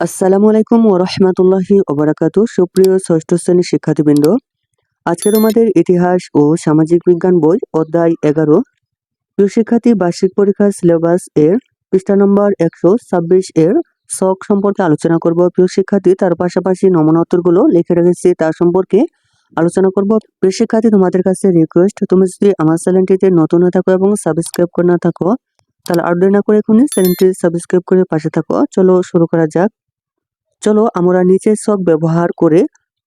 আসসালামু আলাইকুম ও রহমতুল্লাহি ওবরাকাত সুপ্রিয় ষষ্ঠ শ্রেণির শিক্ষার্থীবৃন্দ আজকের আমাদের ইতিহাস ও সামাজিক বিজ্ঞান বই অধ্যায় এগারো প্রিয় শিক্ষার্থী বার্ষিক পরীক্ষার সিলেবাস এর পৃষ্ঠা নম্বর একশো ছাব্বিশ এর শখ সম্পর্কে আলোচনা করব। প্রিয় শিক্ষার্থী তার পাশাপাশি নমুনা উত্তরগুলো লিখে রেখেছি, তার সম্পর্কে আলোচনা করব। প্রিয় শিক্ষার্থী তোমাদের কাছে রিকোয়েস্ট তুমি যদি আমার চ্যানেলটিতে নতুন হয়ে থাকো এবং সাবস্ক্রাইব করে না থাকো, তাহলে আর না করে এখনই চ্যানেলটি সাবস্ক্রাইব করে পাশে থাকো। চলো শুরু করা যাক। চলো আমরা নিচের সব ব্যবহার করে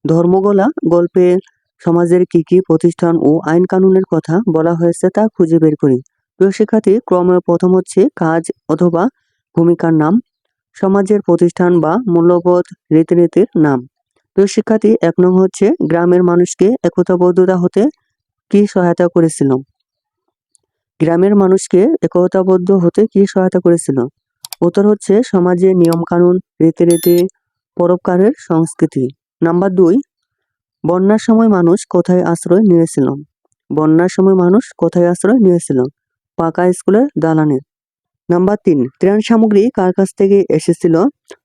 ধর্মগোলা গল্পে সমাজের কি কি প্রতিষ্ঠান ও আইন কানুনের কথা বলা হয়েছে তা খুঁজে বের করি। প্রিয় শিক্ষার্থী, ক্রমে প্রথম হচ্ছে কাজ অথবা ভূমিকার নাম, সমাজের প্রতিষ্ঠান বা মূল্যবোধ, রীতিনীতির নাম। প্রিয় শিক্ষার্থী, এক নং হচ্ছে গ্রামের মানুষকে একতাবদ্ধতা হতে কি সহায়তা করেছিল? গ্রামের মানুষকে একতাবদ্ধ হতে কি সহায়তা করেছিল? উত্তর হচ্ছে সমাজের নিয়ম কানুন রীতিনীতি পরোপকারের সংস্কৃতি। নাম্বার দুই, বন্যার সময় মানুষ কোথায় আশ্রয় নিয়েছিল? বন্যার সময় মানুষ কোথায় আশ্রয় নিয়েছিল? পাকা স্কুলের দালানে। নাম্বার তিন, ত্রাণ সামগ্রী কার কাছ থেকে এসেছিল?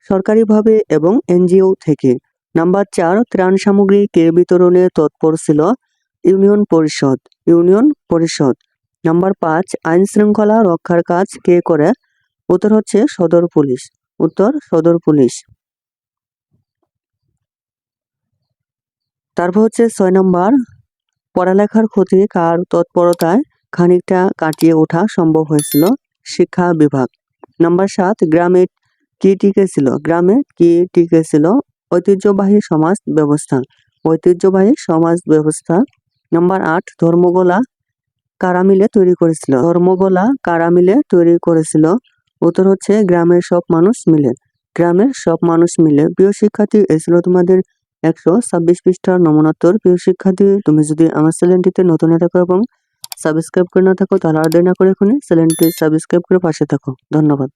সরকারিভাবে এবং এনজিও থেকে। নাম্বার চার, ত্রাণ সামগ্রী কে বিতরণে তৎপর ছিল? ইউনিয়ন পরিষদ ইউনিয়ন পরিষদ। নাম্বার পাঁচ, আইন শৃঙ্খলা রক্ষার কাজ কে করে? উত্তর হচ্ছে সদর পুলিশ, উত্তর সদর পুলিশ। তারপর হচ্ছে ছয় নম্বর, পড়ালেখার ক্ষতি কার তৎপরতায় খানিকটা কাটিয়ে ওঠা সম্ভব হয়েছিল শিক্ষা বিভাগ। নাম্বার সাত, গ্রামে কি টিকেছিল? গ্রামে কি টিকেছিল? ঐতিহ্যবাহী সমাজ ব্যবস্থা। ঐতিহ্যবাহী সমাজ ব্যবস্থা। নাম্বার আট, ধর্মগোলা কারা মিলে তৈরি করেছিল। ধর্মগোলা কারা মিলে তৈরি করেছিল। উত্তর হচ্ছে, গ্রামের সব মানুষ মিলে। গ্রামের সব মানুষ মিলে। প্রিয় শিক্ষার্থী, এই ছিল তোমাদের একশো ছাব্বিশ পৃষ্ঠার নমুনাত্তর প্রিয় শিক্ষার্থী, তুমি যদি আমার চ্যানেলটিতে নতুন থাকো এবং সাবস্ক্রাইব করে না থাকো, তাহলে আর দেরি না করে এখানে চ্যানেলটি সাবস্ক্রাইব করে পাশে থাকো। ধন্যবাদ।